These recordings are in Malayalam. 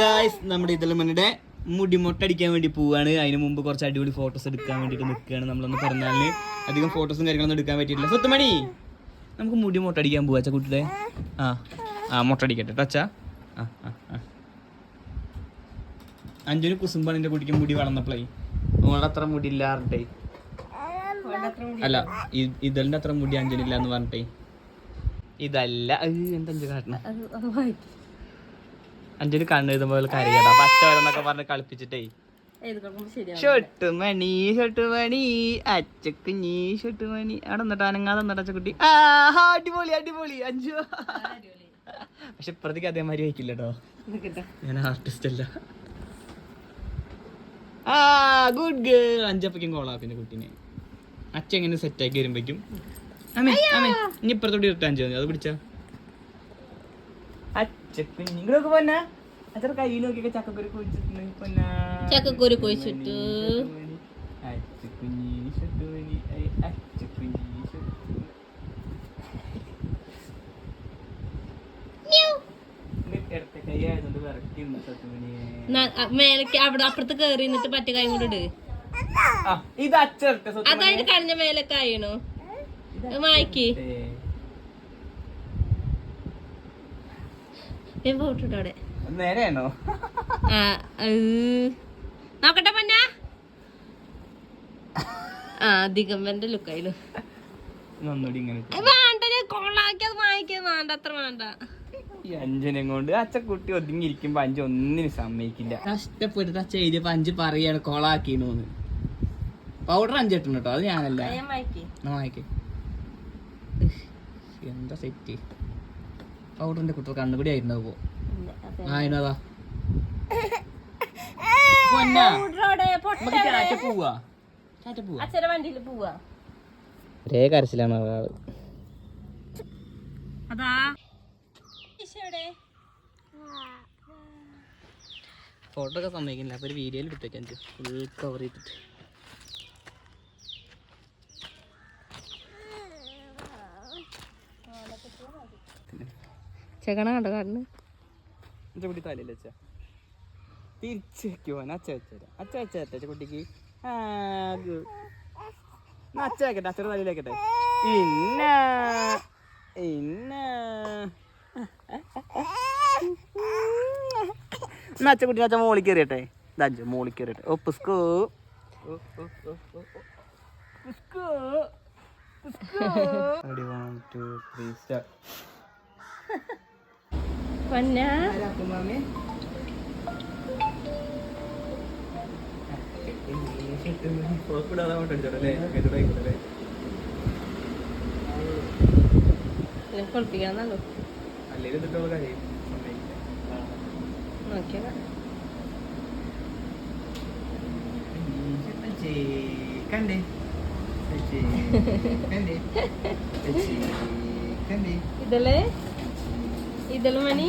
ഗായ്സ് നമ്മുടെ ഇതിലുമണിയുടെ മുടി മുട്ടടിക്കാൻ വേണ്ടി പോവാണ്. അതിന് മുമ്പ് കുറച്ച് അടിപൊളി ഫോട്ടോസ് എടുക്കാൻ വേണ്ടിട്ട് നിൽക്കുകയാണ് നമ്മളൊന്ന് പറഞ്ഞാൽ. അധികം ഫോട്ടോസും കാര്യങ്ങളൊന്നും എടുക്കാൻ പറ്റിയിട്ടില്ല. സ്വത്തുമണി നമുക്ക് മുടി മുട്ടടിക്കാൻ പോവാച്ച അച്ഛാ കുട്ടിയുടെ ആ ആ മുട്ടടിക്കട്ടെ ട്ടോ അച്ഛാ. ആ ആ ആ. അഞ്ചുന് കുസുമ്പാണ് എന്റെ കുട്ടിക്ക് മുടി വളർന്നപ്പോഴേ ഓളുടെ അത്ര മുടി ഇല്ലാറിട്ടേ അല്ല ഇതലിന്റെ അത്ര മുടി അഞ്ചനില്ല എന്ന് പറഞ്ഞിട്ടേ. ഇതല്ല എന്താ കാട്ടണ? അഞ്ചിന് കണ്ണെഴുതുമ്പോൾ കരയടാ പച്ച വരെന്നൊക്കെ പറഞ്ഞ് കളിപ്പിച്ചിട്ടേ. ണി ഷട്ടുമണി അച്ചക്ക് മണി ഷട്ടുമണി മണി അവിടെ നിന്നിട്ട് അനങ്ങാതെ നിന്നിട്ട് അച്ചക്കുട്ടി ആ ഹാ, അടിപൊളി അടിപൊളി അഞ്ചു. പക്ഷെ ഇപ്പുറത്തേക്ക് അതേമാതിരി വയ്ക്കില്ല കേട്ടോ. ഞാൻ ആർട്ടിസ്റ്റ് അല്ല. ആ ഗുഡ് ഗേൾ അഞ്ചപ്പയ്ക്കും കോളാ പിന്നെ കുട്ടീനെ. അച്ഛ എങ്ങനെ സെറ്റാക്കി വരുമ്പോഴേക്കും അമ്മേ അമ്മേ ഇനി ഇപ്പുറത്തോട്ട് ഇട്ടാൻ അഞ്ചു അത് പിടിച്ച? അച്ചക്കുഞ്ഞിങ്ങളൊക്കെ പോന്നെ? അച്ഛൻ കൈ നോക്കിയൊക്കെ ചക്കക്കുരു കുഴിച്ചിട്ടുണ്ട് പൊന്നാ? ചക്കക്കുരു കുഴിച്ചിട്ടു. ഷട്ടുമണി മേലേക്ക് അവിടെ അപ്പുറത്ത് കേറി നിന്നിട്ട് പറ്റ കൈ കൊണ്ട് അതായത് കഴിഞ്ഞ മേലൊക്കെ ആയിണു. മായ്ക്ക് ഫോട്ടോ അവിടെ നേരെയാണോ. നോക്കട്ടെ പന്ന. ആ ദിഗമ്പന്റെ ലുക്കായിനു ഇങ്ങനെ വേണ്ട ഞാൻ കൊള്ളാക്കിയത് വാങ്ങിക്കത് വേണ്ട അത്ര വേണ്ട. ഈ അഞ്ചനെ കൊണ്ട് അച്ഛ കുട്ടി ഒതുങ്ങിയിരിക്കുമ്പോ അഞ്ച് ഒന്നിനും സമ്മതിക്കില്ല. കഷ്ടപ്പെട്ടിട്ട് അച്ഛ എഴുതിയപ്പോ അഞ്ച് പറയാണ് കൊളാക്കീനോന്ന് പൗഡർ അഞ്ചെട്ടുണ്ട് കേട്ടോ അത് ഞാനല്ല. ഞാൻ വായിക്കേ എന്താ സെറ്റ് പൗഡറിന്റെ കുട്ടികൾ കണ്ണുകൂടി ആയിരുന്നു പോ. ആയിനതാ ഒരേ കരച്ചിലാണ് അതാ. ഈശോടെ ഫോട്ടോ ഒക്കെ സമ്മതിക്കുന്നില്ല. അപ്പൊ ഒരു വീഡിയോയിൽ എടുത്തേക്കാൻ ഫുൾ കവർ ചെയ്തിട്ട്. ചെക്കണ കണ്ടോ കണ്ണ് കുട്ടി തലയിൽ വെച്ച. തിരിച്ച് വെക്കുമോ അച്ഛ വെച്ചേരാ അച്ഛ ഓ ഓ ഓ ഓ ഓ ഓ അച്ഛ വെക്കട്ടെ ഓ തലയിൽ വെക്കട്ടെ. ഇന്ന ഇന്ന എന്നാ ഓ ഓ അച്ഛൻ മോളിൽ കയറിയട്ടെ. ഓ മോളിൽ കയറിയട്ടെ. ഓ പുസ്കോ. ഓ, ഓ, ഓ, ഓ, ഓ. പുസ്കോ. പുസ്കോ. ഓ ഓ ഓ ഓ start. പന്ന ആരാ മാമി കുളിപ്പിക്കണമെന്നല്ലോ നോക്കിയാ കണ്ടേ കണ്ടേ കണ്ടേ ഇതിൽ ఇదలమని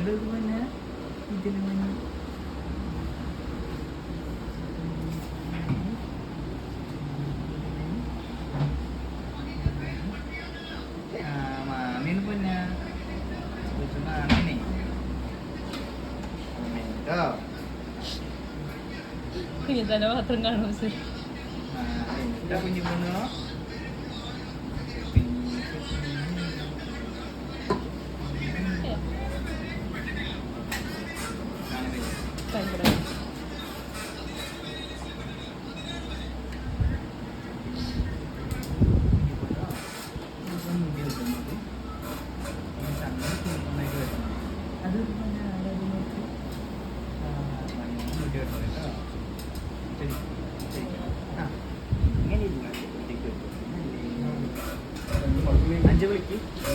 അങ്ങോട്ട് പിന്നെ ഇതിന് പിന്നെ മാമീന് പിന്നെ മാമീനെ കേട്ടോ കുഞ്ഞിത്തന്നെ മാത്രം കാണും എന്താ കുഞ്ഞു പെണ്ണോ കുഞ്ഞു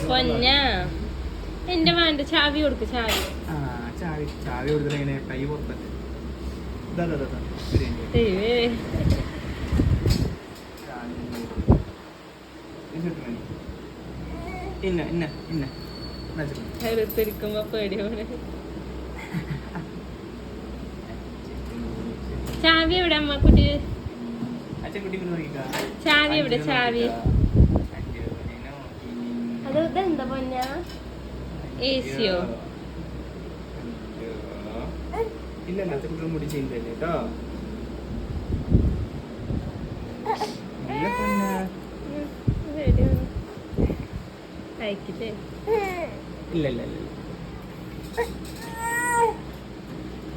പൊന്ന. എന്റെ വേണ്ട ചാവി കൊടുക്ക് ചാവി. ചാവി ചാവി കൊടുത്തിട്ട് എങ്ങനെ കൈ പുറത്തല്ലേ. ഇന്ന ഇന്ന ഇന്ന പേടിയോടെ ചാവി എവിടെ അമ്മ കുട്ടി. ചാവി എവിടെ? ചാവി. അത് ഇതെന്താ പൊന്ന? ഏസിയോ ഇല്ല കുട്ടിയുടെ മുടി ചെയ്യുന്നില്ല കേട്ടോ ഇല്ല ഇല്ല ഇല്ല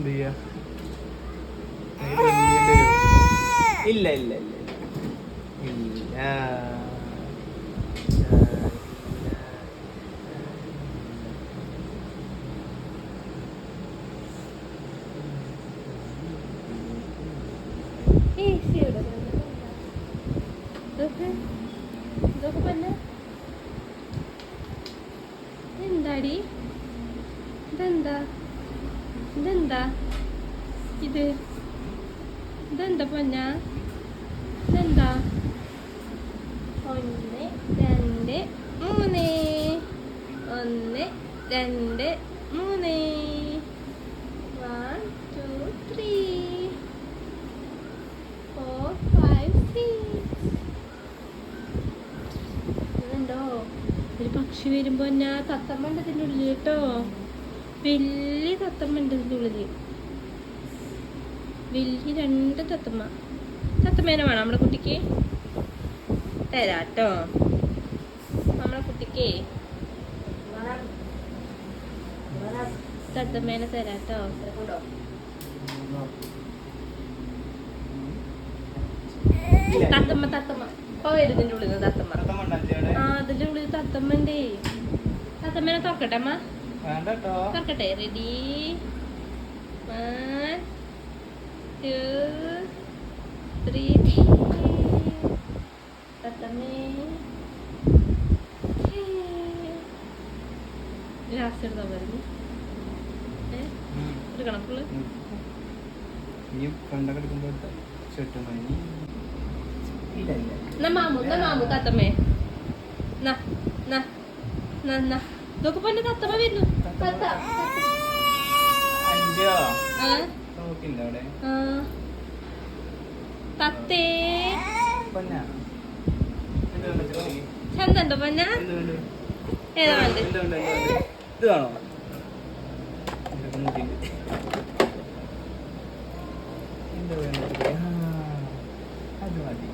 വരും? ഇല്ല ഇല്ല ഇല്ല. ഇല്ല ഇല്ല ഏസി എവിടെ പൊന്ന? ഇതൊക്കെ ഇതൊക്കെ പൊന്ന എന്താടി ഇതെന്താ ഇതെന്താ ഇത് ഇതെന്താ പൊന്ന ഇതെന്താ ഒന്ന് രണ്ട് മൂന്ന്. ഒന്ന് രണ്ട് മൂന്ന്. One two three four five six ഇതുണ്ടോ? ഒരു പക്ഷി വരുമ്പോൾ ഞാൻ തത്തമ്മണ്ട് ഇതിന്റെ ഉള്ളിൽ കേട്ടോ. വലിയ തത്തമ്മണ്ട് ഇതിന്റെ ഉള്ളിൽ വലിയ രണ്ട് തത്തമ്മ. തത്തമ്മേനെ വേണം നമ്മുടെ കുട്ടിക്ക്. തരാട്ടോ. നമ്മളെ കുട്ടിക്ക് തത്തമ്മേനെ തരാട്ടോ. ഇല്ല. തത്തമ്മ തത്തമ്മ. ഇപ്പൊ വരുന്നതിന്റെ ഉള്ളിൽ നിന്ന് തത്തമ്മ? ആ അതിന്റെ ഉള്ളിൽ തത്തമ്മണ്ടേ തത്തമ്മേനെ തുറക്കട്ടെ അമ്മ. കേട്ടോ തുറക്കട്ടെ. റെഡി വൺ ടു ത്രീ തത്തമ്മേ ലാസ്റ്റ് എടുത്താൽ വരുന്നു ഏ ഉം. ഒരു കണക്കുള്ള ഉം. നീ കണ്ടൊക്കെ എടുക്കുമ്പോ മാമു മാമു തത്തമ്മേ ഇതൊക്കെ പൊന്നെ തത്തമ്മ വരുന്നു. തത്ത? ചന്തണ്ടോ പൊന്ന? എന്ത് ഇത് ആ, അത് മതി.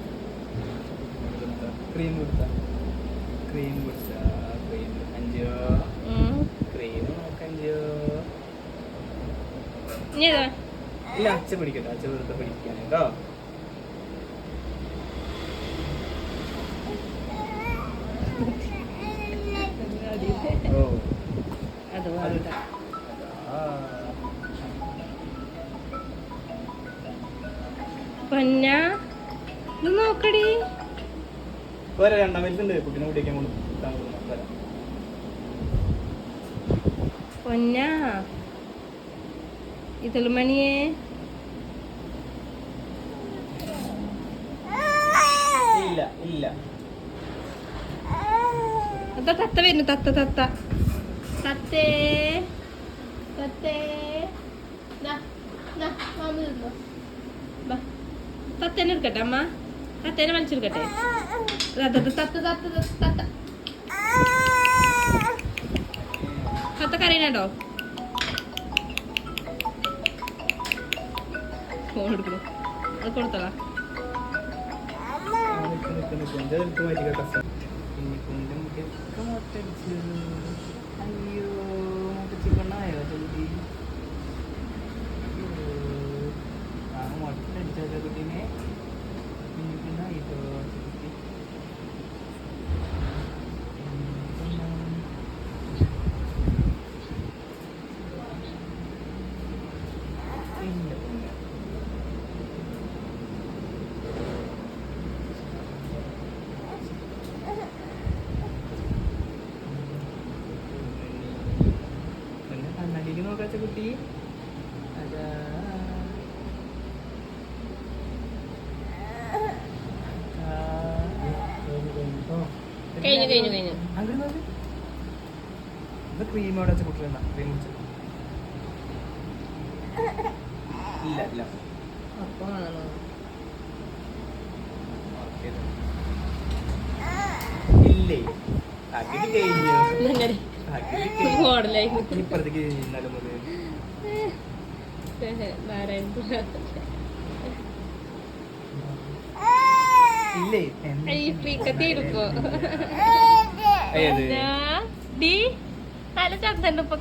ക്രീം കൊടുത്ത? ക്രീം കൊടുത്ത ക്രീം അഞ്ചോ? ക്രീം നോക്കഞ്ചോ ഇല്ല അച്ഛ പിടിക്കട്ടെ അച്ഛ വെറുതെ പിടിക്കാൻ കേട്ടോ ഓ ആ. പൊന്ന ഇത് നോക്കടി. വേറെ രണ്ടാം വലുതുണ്ട് കുട്ടീനെ കൊടുക്കണം. പൊന്ന ഇതളുമണിയെ. ഇല്ല ഇല്ല. അതാ തത്ത വരുന്നു തത്ത തത്ത. തിന്നോ. ബാ. തത്തേനെ എടുക്കട്ടെ അമ്മ തത്തേനെ വലിച്ചെടുക്കട്ടെ തത്ത തത്ത തത്ത തത്ത കരയണോ ഫോൺ എടുക്കുന്നു അത് ആ, നിക്ക് നിക്ക് നിക്ക്. എന്റെ എടുത്ത് മാറ്റി കേട്ടോ. ഇനി കുഞ്ഞിന്റെ മുടിയൊക്കെ മൊട്ടടിച്ച്. അയ്യോ മുട്ടച്ചി പെണ്ണായോ ചെറുതി അയ്യോ. ആ മൊട്ടടിച്ചോ ചെറുതിനെ കുഞ്ഞു പെണ്ണായിട്ടോ ചെറുതി നോക്കാച്ച കുട്ടി. അതാ. കഴിഞ്ഞു കഴിഞ്ഞു കഴിഞ്ഞു. ഇത് ക്രീം അവിടെ വെച്ച് കുട്ടികളാ ക്രീം വെച്ച്. ഇല്ല ഇല്ല. അപ്പൊ. ഇല്ലേ? പകുതി കഴിഞ്ഞു. അങ്ങനെ പകുതി കഴിഞ്ഞു. മോഡലായി. ഇപ്പുറത്തേക്ക് ഇന്നലെ മുതൽ നാരായണപുര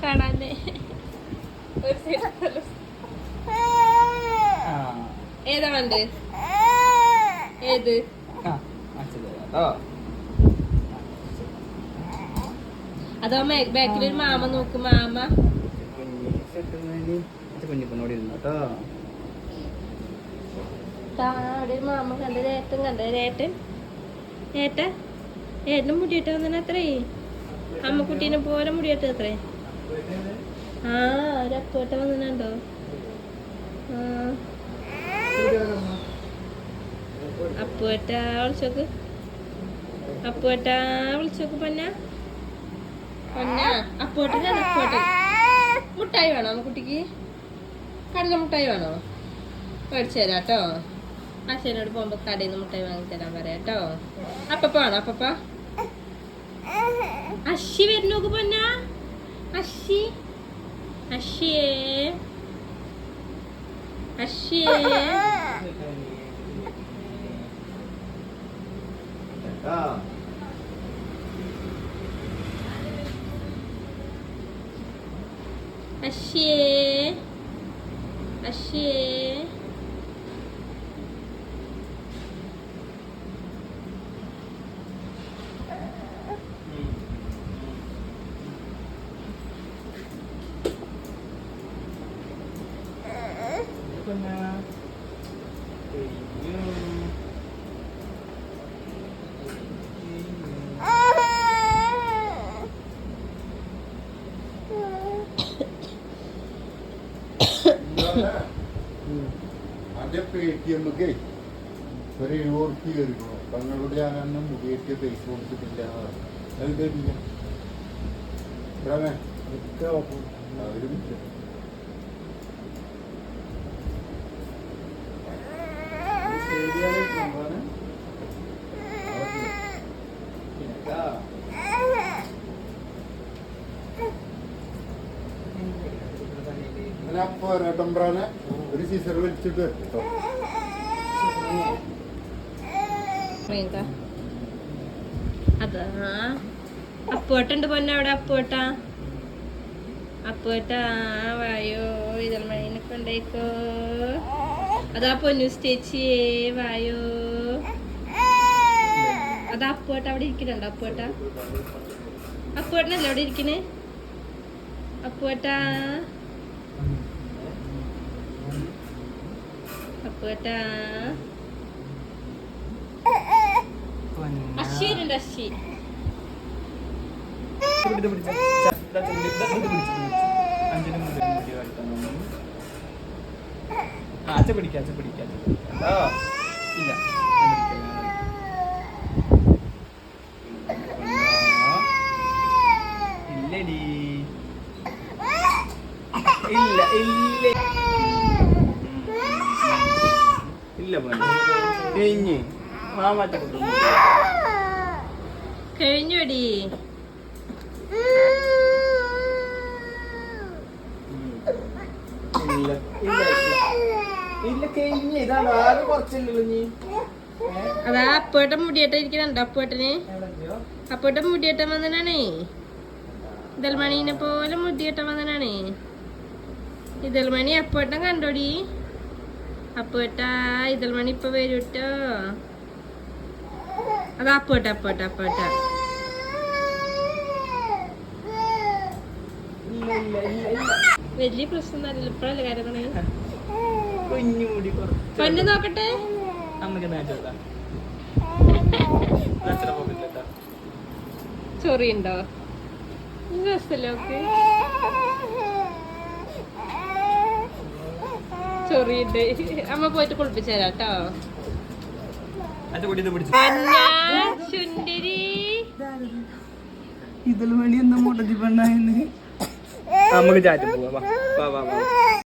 കാണാന്. ഏതാ അതോ ബാക്കിലൊരു മാമ നോക്ക് മാമ. കുഞ്ഞി കുഞ്ഞു കുഞ്ഞിപ്പനോട് ഇരുന്നു. അവിടെ മാമ കണ്ട ഏട്ടൻ കണ്ടത് ഏട്ടൻ. ഏട്ട ഏട്ടനും മുടിയിട്ട് വന്നെ അത്രേ. അമ്മക്കുട്ടീനെ പോലെ മുടിയിട്ട് അത്രേ ആ ഒരു വന്നിട്ടുണ്ടോ? അപ്പുവേട്ട വിളിച്ചോക്ക്. അപ്പുവേട്ട വിളിച്ചോക്ക് പൊന്ന. പൊന്ന അപ്പുവേട്ടൻ അപ്പുവേട്ടൻ. മുട്ടായി വേണോ അമ്മക്കുട്ടിക്ക്? കടല മുട്ടായി വേണോ? മേടിച്ചു തരാം കേട്ടോ. അച്ഛനോട് പോകുമ്പോ കടയിൽ നിന്ന് മുട്ടായി വാങ്ങി തരാൻ പറയാം കേട്ടോ. അപ്പപ്പ വേണോ അപ്പപ്പ? അശി വരുന്നു പൊന്ന. അശി അശിയേ അശിയേ അശിയേ അശിയേ പിന്നെ കഴിഞ്ഞു. അതെ പേ ടി എമ്മക്ക് ഒരു യൂറോപ്പ് കയറിക്കണോ തങ്ങളുടെ ഞാനെന്നെ മുടിയേറ്റ് പൈസ കൊടുത്തിട്ടില്ല. അത് തരില്ല. ഓപ്പൺ. അവരും അപ്പൊ രണ്ടമ്പ്രാനെ സീസർ വലിച്ചിട്ട് കേട്ടോ. പ്രിയങ്ക അതാ. അപ്പുവേട്ടുണ്ട് പൊന്നെ അവിടെ അപ്പുവേട്ട. അപ്പുവേട്ട വായോ ഇതൽ മണീനെ കൊണ്ടേക്കോ. അതാ പൊന്നു ചേച്ചിയേ വായോ. അതാ അപ്പുവേട്ട അവിടെ ഇരിക്കുന്നുണ്ടോ അപ്പുവേട്ട? അപ്പുവേട്ടനല്ലേ അവിടെ ഇരിക്കണേ? അപ്പുവേട്ട അപ്പുവേട്ട പൊന്നാ. അശ്ശി വരുന്നുണ്ട് അശ്ശി ഇത് പിടിച്ച്. ഇതാ ചുണ്ടി, ഇതാ ഇത് പിടിച്ച്, ഇത് പിടിച്ച്. അഞ്ചിനും മുതൽ മുടി വളർത്തണം. ആ, അച്ഛൻ പിടിക്കാം അച്ഛൻ പിടിക്കാം അച്ഛൻ പിടിക്കാം. കേട്ടോ ഇല്ല ഞാൻ പിടിക്കാം, ഞാൻ പിടിക്കാം. പൊന്നാ. ഇല്ലടി ഇല്ല ഇല്ല ഇല്ല പൊന്നു കഴിഞ്ഞ് മാമാറ്റ കൊണ്ടുവന്നു കഴിഞ്ഞോടി ഇല്ല ഇല്ല ഇല്ല ഇല്ല കഴിഞ്ഞ ഇതാണ് ആകെ കുറച്ചല്ലേ നീ അതാ അപ്പേട്ടൻ മുടിയേട്ട ഇരിക്കുന്നുണ്ട്. അപ്പേട്ടന് അപ്പേട്ടൻ മുടിയേട്ടൻ വന്നനാണേ. ഇതൽമണീനെ പോലെ മുടിയേട്ടൻ വന്നനാണേ. ഇതൽമണി അപ്പേട്ടൻ കണ്ടോടി? അപ്പേട്ട ഇതൽമണി ഇപ്പൊ വരൂട്ടോ അത് അപ്പേട്ട അപ്പേട്ട അപ്പേട്ട വലിയ പ്രശ്നം ഇപ്പഴല്ലേ കാര്യം പൊന്നു നോക്കട്ടെ. ചൊറിയുണ്ടോ? രസല്ലേ ചൊറിയുണ്ട് അമ്മ പോയിട്ട് കുളിപ്പിച്ചു തരാം കേട്ടോ ഇതിൽ മണി എന്താ മുടതി പെണ്ണായെന്ന് നമുക്ക് ചാറ്റ് പോവാ. വാ വാ വാ.